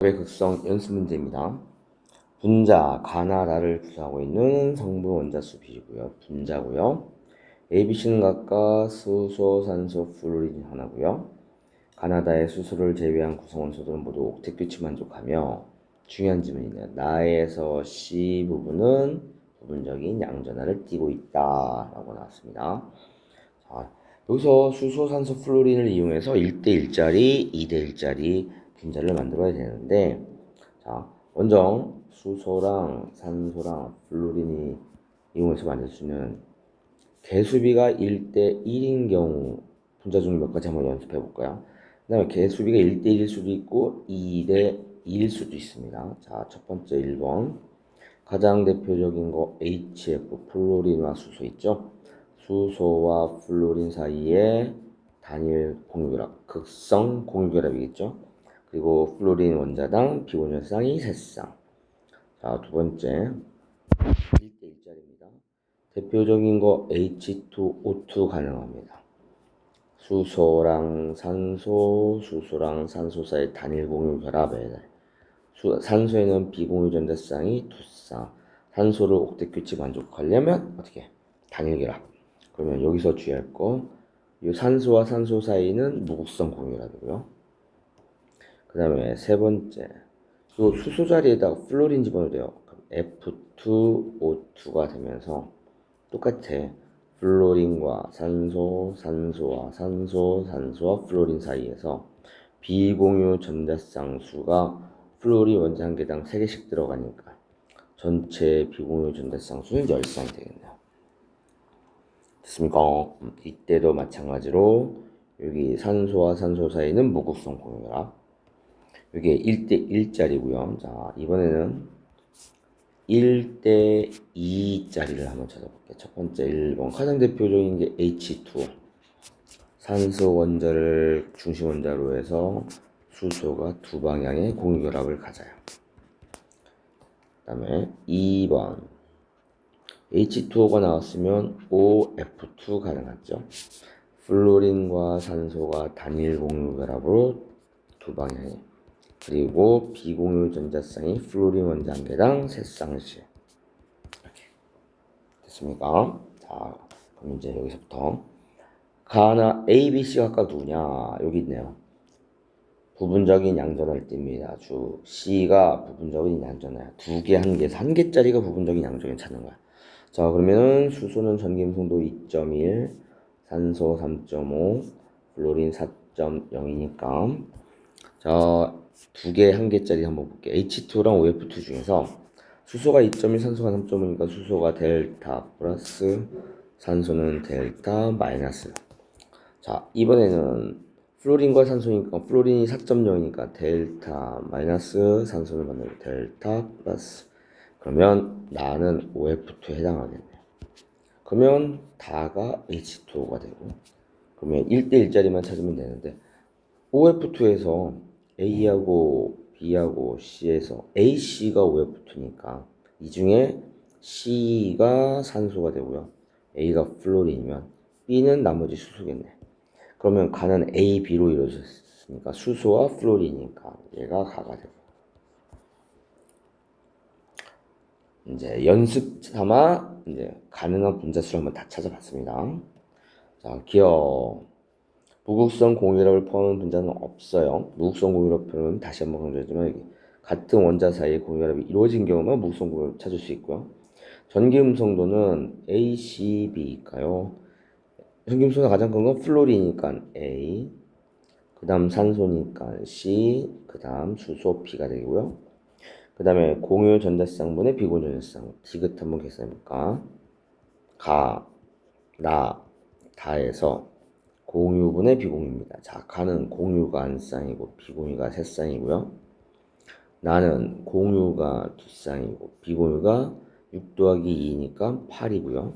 의 극성 연습 문제입니다. 분자 가나다를 구성하고 있는 성분 원자 수 비이고요. 분자고요. ABC는 각각 수소, 산소, 플루린 하나고요. 가나다의 수소를 제외한 구성원소들은 모두 옥텟빛이 만족하며 중요한 질문이네요. 나에서 C 부분은 부분적인 양전하를 띠고 있다라고 나왔습니다. 자, 여기서 수소, 산소, 플루린을 이용해서 1대 1짜리, 2대 1짜리 분자를 만들어야 되는데 자 먼저 수소랑 산소랑 플루린이 이용해서 만들 수 있는 개수비가 1대 1인 경우 분자 중에 몇 가지 한번 연습해 볼까요? 그 다음에 개수비가 1대 1일 수도 있고 2대 2일 수도 있습니다. 자, 첫 번째 1번. 가장 대표적인 거 HF, 플루린과 수소 있죠? 수소와 플루린 사이에 단일 공유결합, 극성 공유결합이겠죠? 그리고 플로린 원자당 비곤열쌍이 3쌍. 자, 두 번째. 1대 1짜리입니다. 대표적인 거 H2O2 가능합니다. 수소랑 산소, 수소랑 산소 사이 단일 공유 결합에 수, 산소에는 비공유 전자쌍이 두 쌍. 산소를 옥텟빛이 만족하려면 어떻게? 단일 결합. 그러면 여기서 주의할 거, 이 산소와 산소 사이는 무극성 공유결합이고요. 그 다음에 세 번째. 요 수소 자리에다가 플로린 그럼 F2O2가 되면서 똑같아. 플로린과 산소, 산소와 산소, 산소와 플로린 사이에서 비공유 전자쌍수가 플로린 원자 한 개당 3개씩 들어가니까 전체 비공유 전자쌍수는 10쌍이 되겠네요. 됐습니까? 음, 이때도 마찬가지로 여기 산소와 산소 사이는 무극성 공유결합 이게 1대 1짜리고요. 자, 이번에는 1대 2짜리를 한번 찾아볼게요. 첫 번째 1번 가장 대표적인 게 H2O. 산소 원자를 중심 원자로 해서 수소가 두 방향의 공유결합을 가져요. 그 다음에 2번 H2O가 나왔으면 OF2 가능하죠. 플로린과 산소가 단일 공유결합으로 두 방향의 그리고 비공유 전자쌍이 플로린 원자 한 개당 세 쌍씩 이렇게. 됐습니까? 자 그럼 이제 여기서부터. 가나 A, B, C가 아까 누구냐? 여기 있네요. 부분적인 양전할 때입니다. 주 C가 부분적인 양전할 두 개, 한 개, 한 개짜리가 부분적인 양전을 찾는 거야. 자 그러면은 수소는 전기음성도 2.1 산소 3.5 플로린 4.0이니까. 자 두 개, 한 개짜리 한번 볼게요. H2랑 OF2 중에서 수소가 2.1, 산소가 3.5니까 수소가 델타 플러스 산소는 델타 마이너스. 자, 이번에는 플로린과 산소니까 플로린이 4.0이니까 델타 마이너스 산소를 만나고 델타 플러스. 그러면 나는 OF2에 해당하겠네요. 그러면 다가 H2O가 되고 그러면 1대 1짜리만 찾으면 되는데 OF2에서 A하고 B하고 C에서 A, C가 OF2니까 이 중에 C가 산소가 되고요. A가 플로린이면 B는 나머지 수소겠네. 그러면 가는 A, B로 이루어졌으니까 수소와 플로린이니까 얘가 가가 되고 이제 연습 삼아 이제 가능한 분자 수를 한번 다 찾아봤습니다. 자, 기억 무극성 공유랍을 포함한 분자는 없어요. 무극성 공유랍표는 다시 한번 강조하지만 여기 같은 원자 사이의 공유랍이 이루어진 경우만 무극성 공유랍을 찾을 수 있고요. 전기 음성도는 A, C, B일까요? 전기 음성도 가장 큰 건 플로리니까 A, 그 다음 산소니까 C, 그 다음 수소 B가 되고요. 그 다음에 공유 전자쌍분의 비공유 전자쌍 디귿 한번 계산해볼까? 가, 나, 다에서 공유분의 비공유입니다. 자, 가는 공유가 한 쌍이고 비공유가 세 쌍이고요. 나는 공유가 두 쌍이고 비공유가 6 더하기 2니까 8이고요.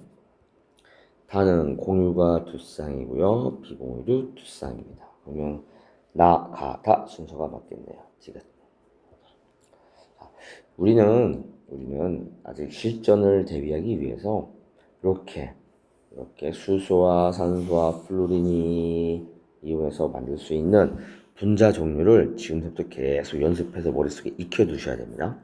다는 공유가 두 쌍이고요. 비공유도 두 쌍입니다. 그러면 나, 가, 다 순서가 맞겠네요. 지금 우리는 우리는 아직 실전을 대비하기 위해서 이렇게 이렇게 수소와 산소와 플루린이 이용해서 만들 수 있는 분자 종류를 지금부터 계속 연습해서 머릿속에 익혀 두셔야 됩니다.